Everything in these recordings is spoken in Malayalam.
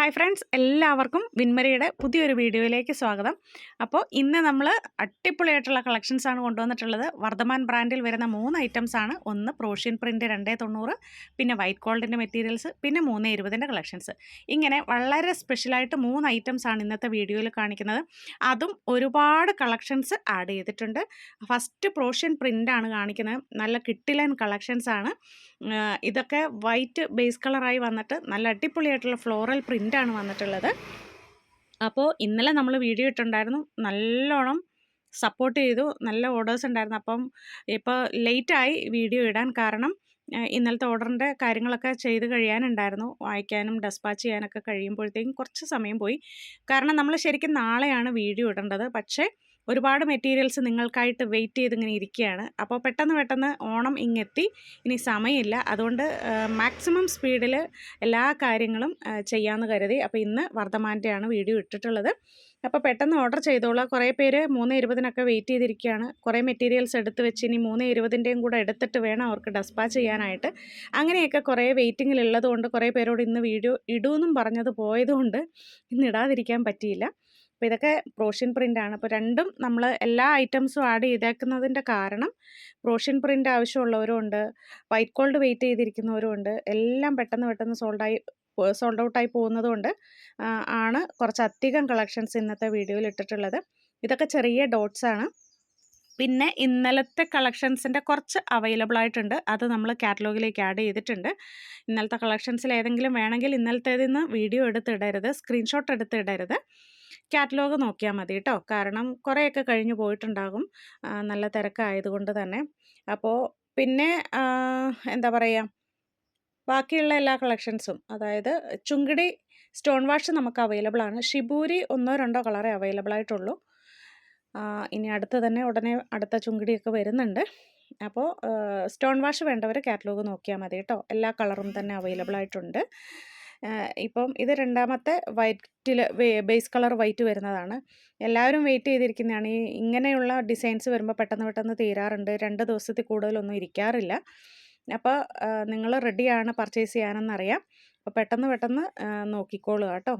ഹായ് ഫ്രണ്ട്സ് എല്ലാവർക്കും വിൻമരിയുടെ പുതിയൊരു വീഡിയോയിലേക്ക് സ്വാഗതം. അപ്പോൾ ഇന്ന് നമ്മൾ അടിപൊളിയായിട്ടുള്ള കളക്ഷൻസാണ് കൊണ്ടുവന്നിട്ടുള്ളത്. വർദ്ധമാൻ ബ്രാൻഡിൽ വരുന്ന മൂന്ന് ഐറ്റംസ് ആണ്. ഒന്ന് പ്രോഷ്യൻ പ്രിന്റ് രണ്ടേ തൊണ്ണൂറ് പിന്നെ വൈറ്റ് ഗോൾഡിന്റെ മെറ്റീരിയൽസ് പിന്നെ മൂന്ന് ഇരുപതിന്റെ കളക്ഷൻസ് ഇങ്ങനെ വളരെ സ്പെഷ്യലായിട്ട് മൂന്ന് ഐറ്റംസ് ആണ് ഇന്നത്തെ വീഡിയോയിൽ കാണിക്കുന്നത്. അതും ഒരുപാട് കളക്ഷൻസ് ആഡ് ചെയ്തിട്ടുണ്ട്. ഫസ്റ്റ് പ്രോഷ്യൻ പ്രിന്റാണ് കാണിക്കുന്നത്. നല്ല കിട്ടിലൻ കളക്ഷൻസാണ് ഇതൊക്കെ വൈറ്റ് ബേസ് കളറായി വന്നിട്ട് നല്ല അടിപൊളിയായിട്ടുള്ള ഫ്ലോറൽ പ്രിന്റാണ് വന്നിട്ടുള്ളത്. അപ്പോൾ ഇന്നലെ നമ്മൾ വീഡിയോ ഇട്ടുണ്ടായിരുന്നു നല്ലോണം സപ്പോർട്ട് ചെയ്തു. നല്ല ഓർഡേഴ്സ് ഉണ്ടായിരുന്നു. അപ്പം ഇപ്പോൾ ലേറ്റായി വീഡിയോ ഇടാൻ കാരണം ഇന്നലത്തെ ഓർഡറിന്റെ കാര്യങ്ങളൊക്കെ ചെയ്ത് കഴിയാനുണ്ടായിരുന്നു. വായിക്കാനും ഡെസ്പാച്ച് ചെയ്യാനൊക്കെ കഴിയുമ്പോഴത്തേക്കും കുറച്ച് സമയം പോയി. കാരണം നമ്മൾ ശരിക്കും നാളെയാണ് വീഡിയോ ഇടേണ്ടത്. പക്ഷേ ഒരുപാട് മെറ്റീരിയൽസ് നിങ്ങൾക്കായിട്ട് വെയിറ്റ് ചെയ്ത് ഇങ്ങനെ ഇരിക്കുകയാണ് അപ്പോൾ പെട്ടെന്ന് പെട്ടെന്ന് ഓണം ഇങ്ങെത്തി. ഇനി സമയമില്ല. അതുകൊണ്ട് മാക്സിമം സ്പീഡിൽ എല്ലാ കാര്യങ്ങളും ചെയ്യാമെന്ന് കരുതി. അപ്പോൾ ഇന്ന് വർദ്ധമാന്റെയാണ് വീഡിയോ ഇട്ടിട്ടുള്ളത്. അപ്പോൾ പെട്ടെന്ന് ഓർഡർ ചെയ്തോളാം. കുറേ പേര് മൂന്ന് ഇരുപതിനൊക്കെ വെയിറ്റ് ചെയ്തിരിക്കുകയാണ് കുറേ മെറ്റീരിയൽസ് എടുത്ത് വെച്ച് ഇനി മൂന്ന് ഇരുപതിന്റെയും കൂടെ എടുത്തിട്ട് വേണം അവർക്ക് ഡെസ്പാച്ച് ചെയ്യാനായിട്ട്. അങ്ങനെയൊക്കെ കുറേ വെയിറ്റിങ്ങിലുള്ളതുകൊണ്ട് കുറേ പേരോട് ഇന്ന് വീഡിയോ ഇടുമെന്നും പറഞ്ഞത് പോയതുകൊണ്ട് ഇന്ന് ഇടാതിരിക്കാൻ പറ്റിയില്ല. അപ്പോൾ ഇതൊക്കെ പ്രോഷ്യൻ പ്രിന്റാണ് അപ്പോൾ രണ്ടും നമ്മൾ എല്ലാ ഐറ്റംസും ആഡ് ചെയ്തേക്കുന്നതിന്റെ കാരണം പ്രോഷ്യൻ പ്രിന്റ് ആവശ്യമുള്ളവരും ഉണ്ട് വൈറ്റ് ഗോൾഡ് വെയിറ്റ് ചെയ്തിരിക്കുന്നവരും ഉണ്ട് എല്ലാം പെട്ടെന്ന് പെട്ടെന്ന് സോൾഡായി സോൾഡ് ഔട്ടായി പോകുന്നതുകൊണ്ട് ആണ് കുറച്ചധികം കളക്ഷൻസ് ഇന്നത്തെ വീഡിയോയിൽ ഇട്ടിട്ടുള്ളത്. ഇതൊക്കെ ചെറിയ ഡോട്ട്സ് ആണ്. പിന്നെ ഇന്നലത്തെ കളക്ഷൻസിന്റെ കുറച്ച് അവൈലബിൾ ആയിട്ടുണ്ട്. അത് നമ്മൾ കാറ്റലോഗിലേക്ക് ആഡ് ചെയ്തിട്ടുണ്ട്. ഇന്നലത്തെ കളക്ഷൻസിൽ ഏതെങ്കിലും വേണമെങ്കിൽ ഇന്നലത്തേതിൽ നിന്ന് വീഡിയോ എടുത്തിടരുത് സ്ക്രീൻഷോട്ട് എടുത്തിടരുത്. കാറ്റലോഗ് നോക്കിയാൽ മതി കേട്ടോ കാരണം കുറേയൊക്കെ കഴിഞ്ഞ് പോയിട്ടുണ്ടാകും. നല്ല തിരക്കായതുകൊണ്ട് തന്നെ. അപ്പോൾ പിന്നെ എന്താ പറയുക ബാക്കിയുള്ള എല്ലാ കളക്ഷൻസും അതായത് ചുങ്കിടി സ്റ്റോൺ വാഷ് നമുക്ക് അവൈലബിൾ ആണ്. ഷിബൂരി ഒന്നോ രണ്ടോ കളറേ അവൈലബിൾ ആയിട്ടുള്ളൂ. ഇനി അടുത്ത് തന്നെ ഉടനെ അടുത്ത ചുങ്കിടിയൊക്കെ വരുന്നുണ്ട്. അപ്പോൾ സ്റ്റോൺ വാഷ് വേണ്ടവർ കാറ്റലോഗ് നോക്കിയാൽ മതി കേട്ടോ എല്ലാ കളറും തന്നെ അവൈലബിൾ ആയിട്ടുണ്ട്. ഇപ്പം ഇത് രണ്ടാമത്തെ വൈറ്റിൽ ബേസ് കളർ വൈറ്റ് വരുന്നതാണ്. എല്ലാവരും വെയിറ്റ് ചെയ്തിരിക്കുന്നതാണ്. ഈ ഇങ്ങനെയുള്ള ഡിസൈൻസ് വരുമ്പോൾ പെട്ടെന്ന് പെട്ടെന്ന് തീരാറുണ്ട്. രണ്ട് ദിവസത്തിൽ കൂടുതലൊന്നും ഇരിക്കാറില്ല. അപ്പോൾ നിങ്ങൾ റെഡിയാണ് പർച്ചേസ് ചെയ്യാനെന്നറിയാം. അപ്പോൾ പെട്ടെന്ന് പെട്ടെന്ന് നോക്കിക്കോളുക കേട്ടോ.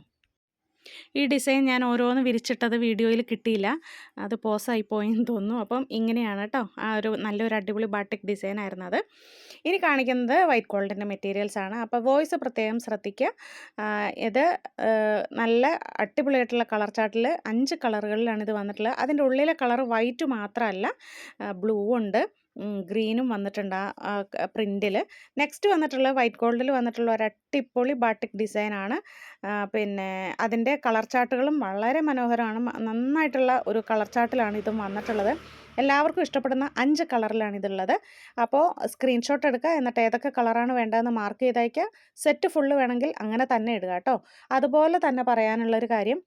ഈ ഡിസൈൻ ഞാൻ ഓരോന്ന് വിരിച്ചിട്ടത് വീഡിയോയിൽ കിട്ടിയില്ല. അത് പോസായി പോയെന്ന് തോന്നുന്നു. അപ്പം ഇങ്ങനെയാണ് കേട്ടോ ആ ഒരു നല്ലൊരു അടിപൊളി ബാട്ടിക് ഡിസൈൻ ആയിരുന്നു അത്. ഇനി കാണിക്കുന്നത് വൈറ്റ് ഗോൾഡിന്റെ മെറ്റീരിയൽസ് ആണ്. അപ്പോൾ വോയിസ് പ്രത്യേകം ശ്രദ്ധിക്കുക ഇത് നല്ല അടിപൊളിയായിട്ടുള്ള കളർ ചാർട്ടിൽ അഞ്ച് കളറുകളിലാണ് ഇത് വന്നിട്ടുള്ളത്. അതിന്റെ ഉള്ളിലെ കളർ വൈറ്റ് മാത്രമല്ല ബ്ലൂ ഉണ്ട്. ഗ്രീനും വന്നിട്ടുണ്ട് ആ പ്രിന്റിൽ നെക്സ്റ്റ് വന്നിട്ടുള്ള വൈറ്റ് ഗോൾഡിൽ വന്നിട്ടുള്ള ഒരു അട്ടിപ്പൊളി ബാട്ടിക് ഡിസൈനാണ്. പിന്നെ അതിന്റെ കളർ ചാർട്ടുകളും വളരെ മനോഹരമാണ്. നന്നായിട്ടുള്ള ഒരു കളർ ചാർട്ടിലാണ് ഇതും വന്നിട്ടുള്ളത്. എല്ലാവർക്കും ഇഷ്ടപ്പെടുന്ന അഞ്ച് കളറിലാണ് ഇതുള്ളത്. അപ്പോൾ സ്ക്രീൻഷോട്ട് എടുക്കുക എന്നിട്ട് ഏതൊക്കെ കളറാണ് വേണ്ടതെന്ന് മാർക്ക് ചെയ്തയക്കുക. സെറ്റ് ഫുള്ള് വേണമെങ്കിൽ അങ്ങനെ തന്നെ ഇടുക കേട്ടോ. അതുപോലെ തന്നെ പറയാനുള്ളൊരു കാര്യം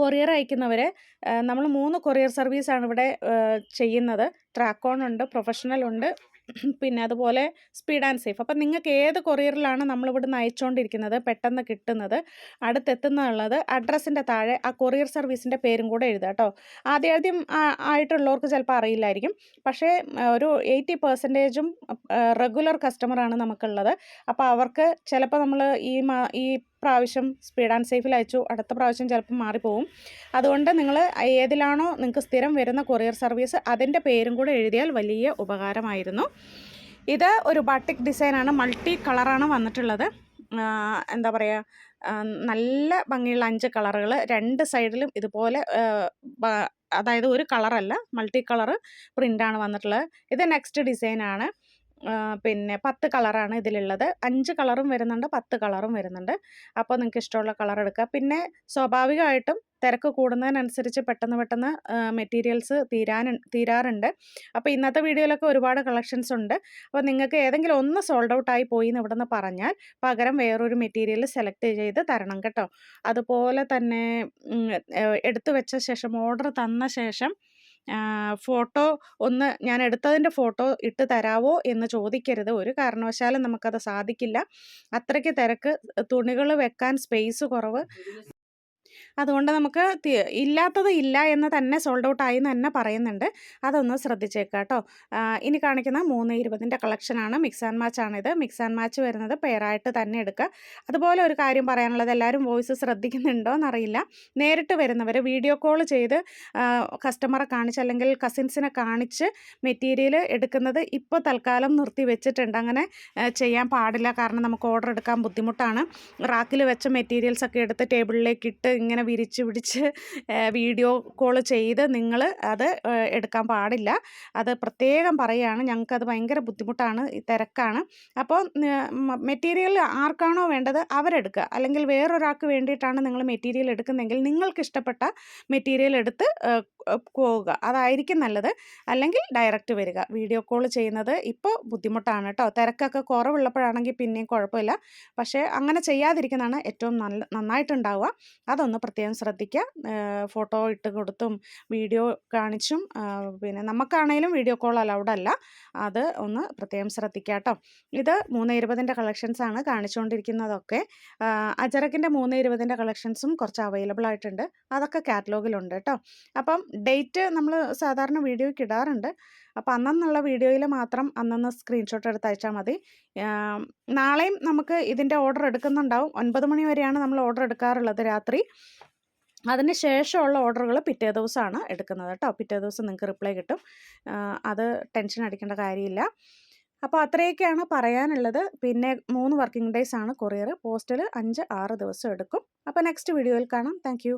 കൊറിയർ അയക്കുന്നവർ നമ്മൾ മൂന്ന് കൊറിയർ സർവീസാണ് ഇവിടെ ചെയ്യുന്നത്. ട്രാക്കോൺ ഉണ്ട് പ്രൊഫഷണൽ ഉണ്ട് പിന്നെ അതുപോലെ സ്പീഡ് ആൻഡ് സേഫ് അപ്പം നിങ്ങൾക്ക് ഏത് കൊറിയറിലാണ് നമ്മളിവിടുന്ന് അയച്ചുകൊണ്ടിരിക്കുന്നത് പെട്ടെന്ന് കിട്ടുന്നത് അടുത്തെത്തുന്നുള്ളത് അഡ്രസ്സിന്റെ താഴെ ആ കൊറിയർ സർവീസിന്റെ പേരും കൂടെ എഴുതുക കേട്ടോ. ആദ്യം ആദ്യം ആയിട്ടുള്ളവർക്ക് ചിലപ്പോൾ അറിയില്ലായിരിക്കും. പക്ഷേ ഒരു എയ്റ്റി പെർസെന്റേജും റെഗുലർ കസ്റ്റമറാണ് നമുക്കുള്ളത്. അപ്പോൾ അവർക്ക് ചിലപ്പോൾ നമ്മൾ ഈ ഈ പ്രാവശ്യം സ്പീഡ് ആൻഡ് സേഫിൽ അയച്ചു. അടുത്ത പ്രാവശ്യം ചിലപ്പോൾ മാറിപ്പോവും. അതുകൊണ്ട് നിങ്ങൾ ഏതിലാണോ നിങ്ങൾക്ക് സ്ഥിരം വരുന്ന കൊറിയർ സർവീസ് അതിന്റെ പേരും കൂടെ എഴുതിയാൽ വലിയ ഉപകാരമായിരുന്നു. ഇത് ഒരു ബാട്ടിക് ഡിസൈനാണ് മൾട്ടി കളറാണ് വന്നിട്ടുള്ളത്. എന്താ പറയുക നല്ല ഭംഗിയുള്ള അഞ്ച് കളറുകൾ രണ്ട് സൈഡിലും ഇതുപോലെ അതായത് ഒരു കളറല്ല മൾട്ടി കളർ പ്രിന്റാണ് വന്നിട്ടുള്ളത്. ഇത് നെക്സ്റ്റ് ഡിസൈനാണ് പിന്നെ പത്ത് കളറാണ് ഇതിലുള്ളത്. അഞ്ച് കളറും വരുന്നുണ്ട് പത്ത് കളറും വരുന്നുണ്ട്. അപ്പോൾ നിങ്ങൾക്ക് ഇഷ്ടമുള്ള കളർ എടുക്കുക. പിന്നെ സ്വാഭാവികമായിട്ടും തിരക്ക് കൂടുന്നതിനനുസരിച്ച് പെട്ടെന്ന് പെട്ടെന്ന് മെറ്റീരിയൽസ് തീരാൻ തീരാറുണ്ട്. അപ്പോൾ ഇന്നത്തെ വീഡിയോയിലൊക്കെ ഒരുപാട് കളക്ഷൻസ് ഉണ്ട്. അപ്പോൾ നിങ്ങൾക്ക് ഏതെങ്കിലും ഒന്ന് സോൾഡ് ഔട്ട് ആയി പോയി എന്ന് ഇവിടെ നിന്ന് പറഞ്ഞാൽ പകരം വേറൊരു മെറ്റീരിയൽ സെലക്ട് ചെയ്ത് തരണം കേട്ടോ. അതുപോലെ തന്നെ എടുത്തു വെച്ച ശേഷം ഓർഡർ തന്ന ശേഷം ഫോട്ടോ ഒന്ന് ഞാൻ എടുത്തതിന്റെ ഫോട്ടോ ഇട്ട് തരാവോ എന്ന് ചോദിക്കരുത്. ഒരു കാരണവശാലും നമുക്കത് സാധിക്കില്ല. അത്രയ്ക്ക് തിരക്ക് തുണികൾ വെക്കാൻ സ്പേസ് കുറവ്. അതുകൊണ്ട് നമുക്ക് ഇല്ലാത്തത് ഇല്ല എന്ന് തന്നെ സോൾഡ് ഔട്ട് ആയി എന്ന് തന്നെ പറയുന്നുണ്ട്. അതൊന്ന് ശ്രദ്ധിച്ചേക്കാം കേട്ടോ. ഇനി കാണിക്കുന്ന മൂന്ന് ഇരുപതിന്റെ കളക്ഷനാണ് മിക്സ് ആൻഡ് മാച്ച് ആണിത്. മിക്സ് ആൻഡ് മാച്ച് വരുന്നത് പെയറായിട്ട് തന്നെ എടുക്കുക. അതുപോലെ ഒരു കാര്യം പറയാനുള്ളത് എല്ലാവരും വോയിസ് ശ്രദ്ധിക്കുന്നുണ്ടോ എന്നറിയില്ല. നേരിട്ട് വരുന്നവർ വീഡിയോ കോൾ ചെയ്ത് കസ്റ്റമറെ കാണിച്ച് അല്ലെങ്കിൽ കസിൻസിനെ കാണിച്ച് മെറ്റീരിയൽ എടുക്കുന്നത് ഇപ്പോൾ തൽക്കാലം നിർത്തി വെച്ചിട്ടുണ്ട്. അങ്ങനെ ചെയ്യാൻ പാടില്ല. കാരണം നമുക്ക് ഓർഡർ എടുക്കാൻ ബുദ്ധിമുട്ടാണ്. റാക്കിൽ വെച്ച മെറ്റീരിയൽസ് ഒക്കെ എടുത്ത് ടേബിളിലേക്ക് ഇട്ട് ഇങ്ങനെ വിരിച്ച് പിടിച്ച് വീഡിയോ കോൾ ചെയ്ത് നിങ്ങൾ അത് എടുക്കാൻ പാടില്ല. അത് പ്രത്യേകം പറയുകയാണ്. ഞങ്ങൾക്കത് ഭയങ്കര ബുദ്ധിമുട്ടാണ്. തിരക്കാണ്. അപ്പോൾ മെറ്റീരിയൽ ആർക്കാണോ വേണ്ടത് അവരെടുക്കുക. അല്ലെങ്കിൽ വേറൊരാൾക്ക് വേണ്ടിയിട്ടാണ് നിങ്ങൾ മെറ്റീരിയൽ എടുക്കുന്നതെങ്കിൽ നിങ്ങൾക്ക് ഇഷ്ടപ്പെട്ട മെറ്റീരിയൽ എടുത്ത് പോവുക. അതായിരിക്കും നല്ലത്. അല്ലെങ്കിൽ ഡയറക്റ്റ് വരിക. വീഡിയോ കോൾ ചെയ്യുന്നത് ഇപ്പോൾ ബുദ്ധിമുട്ടാണ് കേട്ടോ. തിരക്കൊക്കെ കുറവുള്ളപ്പോഴാണെങ്കിൽ പിന്നെയും കുഴപ്പമില്ല. പക്ഷേ അങ്ങനെ ചെയ്യാതിരിക്കുന്നതാണ് ഏറ്റവും നല്ല നന്നായിട്ടുണ്ടാവുക. അതൊന്ന് പ്രത്യേകം ശ്രദ്ധിക്കുക. ഫോട്ടോ ഇട്ട് കൊടുത്തും വീഡിയോ കാണിച്ചും പിന്നെ നമുക്കാണേലും വീഡിയോ കോൾ അലൗഡ് അല്ല. അത് ഒന്ന് പ്രത്യേകം ശ്രദ്ധിക്കുക കേട്ടോ. ഇത് മൂന്ന് ഇരുപതിന്റെ കളക്ഷൻസാണ് കാണിച്ചുകൊണ്ടിരിക്കുന്നതൊക്കെ. അജറക്കിന്റെ മൂന്ന് ഇരുപതിന്റെ കളക്ഷൻസും കുറച്ച് അവൈലബിൾ ആയിട്ടുണ്ട്. അതൊക്കെ കാറ്റലോഗിലുണ്ട് കേട്ടോ. അപ്പം ഡേറ്റ് നമ്മൾ സാധാരണ വീഡിയോയ്ക്ക് ഇടാറുണ്ട്. അപ്പം അന്നെന്നുള്ള വീഡിയോയിൽ മാത്രം അന്നന്ന് സ്ക്രീൻഷോട്ട് എടുത്ത് അയച്ചാൽ മതി. നാളെയും നമുക്ക് ഇതിന്റെ ഓർഡർ എടുക്കുന്നുണ്ടാവും. ഒൻപത് മണി വരെയാണ് നമ്മൾ ഓർഡർ എടുക്കാറുള്ളത് രാത്രി. അതിന് ശേഷമുള്ള ഓർഡറുകൾ പിറ്റേ ദിവസമാണ് എടുക്കുന്നത് കേട്ടോ. പിറ്റേ ദിവസം നിങ്ങൾക്ക് റിപ്ലൈ കിട്ടും. അത് ടെൻഷൻ അടിക്കേണ്ട കാര്യമില്ല. അപ്പോൾ അത്രയൊക്കെയാണ് പറയാനുള്ളത്. പിന്നെ മൂന്ന് വർക്കിംഗ് ഡേയ്സ് ആണ് കൊറിയർ പോസ്റ്റിൽ അഞ്ച് ആറ് ദിവസം എടുക്കും. അപ്പോൾ നെക്സ്റ്റ് വീഡിയോയിൽ കാണാം. താങ്ക്